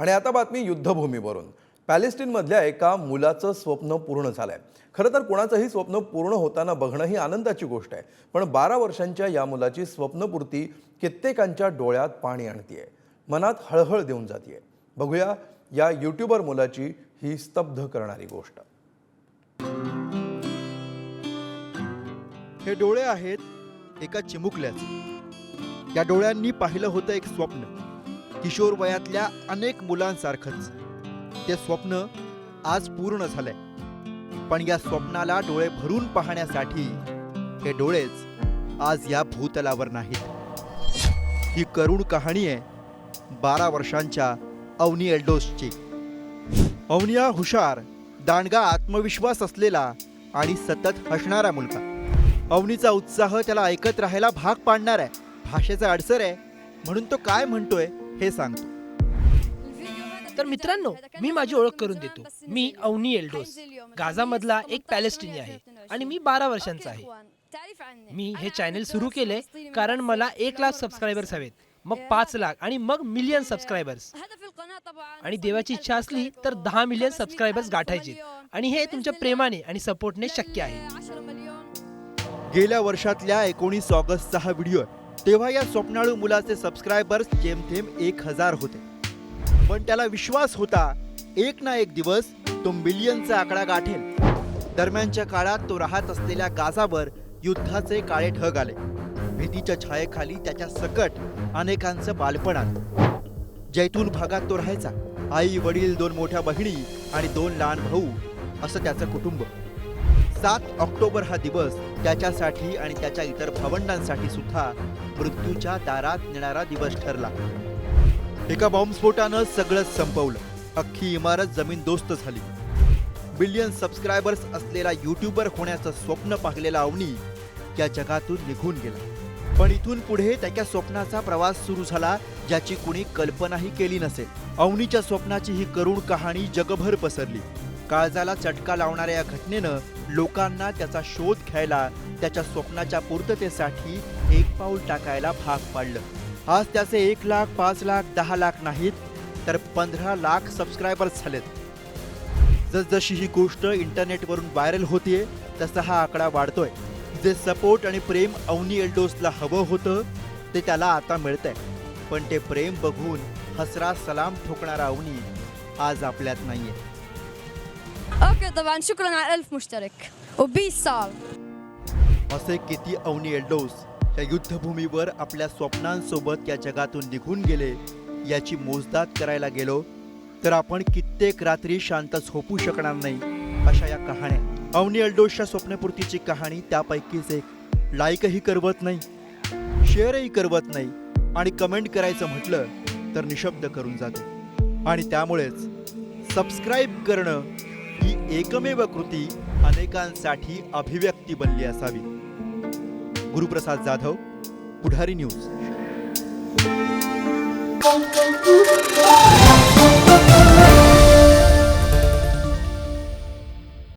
आणि आता बातमी युद्धभूमीवरून. पॅलेस्टीनमधल्या एका मुलाचं स्वप्न पूर्ण झालंय. खरं तर कोणाचंही स्वप्न पूर्ण होताना बघणं ही आनंदाची गोष्ट आहे. पण बारा वर्षांच्या या मुलाची स्वप्नपूर्ती कित्येकांच्या डोळ्यात पाणी आणतीये. मनात हळहळ देऊन जातीये. बघूया या युट्यूबर मुलाची ही स्तब्ध करणारी गोष्ट. हे डोळे आहेत एका चिमुकल्याचे. या डोळ्यांनी पाहिलं होतं एक स्वप्न. किशोर वयातल्या अनेक मुलांसारखंच. ते स्वप्न आज पूर्ण झालंय. पण या स्वप्नाला डोळे भरून पाहण्यासाठी हे डोळेच आज या भूतलावर नाहीत. ही करुण कहाणी आहे बारा वर्षांच्या अवनी एल्डोसची. अवनिया हुशार दांडगा आत्मविश्वास असलेला आणि सतत हसणारा मुलगा. अवनीचा उत्साह त्याला ऐकत राहायला भाग पाडणार आहे भाषेचा अडसर आहे म्हणून तो काय म्हणतोय? हे सांगतो. तर मित्रांनो मी माझी ओळख करून देतो. मी अवनी एल्डोस. गाझामधला एक पॅलेस्टिनी आहे आणि मी बारा वर्षांचा आहे. मी हे चॅनल सुरू केले कारण मला एक लाख सबस्क्रायबर्स हवेत मग पाच लाख आणि मग मिलियन सबस्क्रायबर्स आणि देवाची इच्छा असली तर दहा मिलियन सबस्क्रायबर्स गाठायचे. आणि हे तुमच्या प्रेमाने आणि सपोर्टने शक्य आहे. गेल्या वर्षातल्या एकोणीस ऑगस्टचा हा व्हिडिओ आहे. तेव्हा या स्वप्नाळू मुलाचे सबस्क्रायबर्स जेमथेम एक हजार होते. पण त्याला विश्वास होता एक ना एक दिवस तो मिलियनचा आकडा गाठेल. दरम्यानच्या काळात तो राहत असलेल्या गाजावर युद्धाचे काळे ढग आले. भीतीच्या छायेखाली त्याच्या सकट अनेकांचं बालपण आलं. जैतून भागात तो राहायचा. आई वडील दोन मोठ्या बहिणी आणि दोन लहान भाऊ असं त्याचं कुटुंब. सात ऑक्टोबर हा दिवस त्याच्यासाठी आणि त्याच्या इतर भावंडांसाठी सुद्धा मृत्यूच्या दारात नेणारा दिवस ठरला. एका बॉम्बस्फोटानं सगळंच संपवलं. अख्खी इमारत जमीन दोस्त झाली. बिलियन सबस्क्रायबर्स असलेला युट्यूबर होण्याचं स्वप्न पाहिलेला अवनी या जगातून निघून गेला. पण इथून पुढे त्याच्या स्वप्नाचा प्रवास सुरू झाला ज्याची कुणी कल्पनाही केली नसेल. अवनीच्या स्वप्नाची ही करुण कहाणी जगभर पसरली. काळजाला चटका लावणाऱ्या या घटनेनं लोकांना त्याचा शोध घ्यायला त्याच्या स्वप्नाच्या पूर्ततेसाठी एक पाऊल टाकायला भाग पाडलं. आज त्याचे एक लाख पाच लाख दहा लाख नाहीत तर पंधरा लाख सबस्क्रायबर्स झालेत. जसजशी ही गोष्ट इंटरनेटवरून व्हायरल होतीये तसा हा आकडा वाढतोय. जे सपोर्ट आणि प्रेम अवनी एल्डोसला हवं होतं ते त्याला आता मिळतंय. पण ते प्रेम बघून हसरा सलाम ठोकणारा अवनी आज आपल्यात नाही आहे طبعا شكرا على ألف مشترك وبيس صار असे किती अवनी एल्डोस या युद्धभूमीवर आपल्या स्वप्नांसोबत या जगातून निघून गेले याची मोजदाद करायला गेलो तर आपण कित्येक रात्री शांत झोपू शकणार नाही अशा या कहाण्या अवनी एल्डोसच्या स्वप्नपूर्तीची कहाणी त्यापैकीच एक लाईकही करवत नाही शेअरही करवत नाही आणि कमेंट करायचं म्हटलं तर निशब्द करून जाते आणि त्यामुळेच सबस्क्राईब करणं ही एकमेव कृती अनेकांसाठी अभिव्यक्ती बनली असावी. गुरुप्रसाद जाधव पुढारी न्यूज.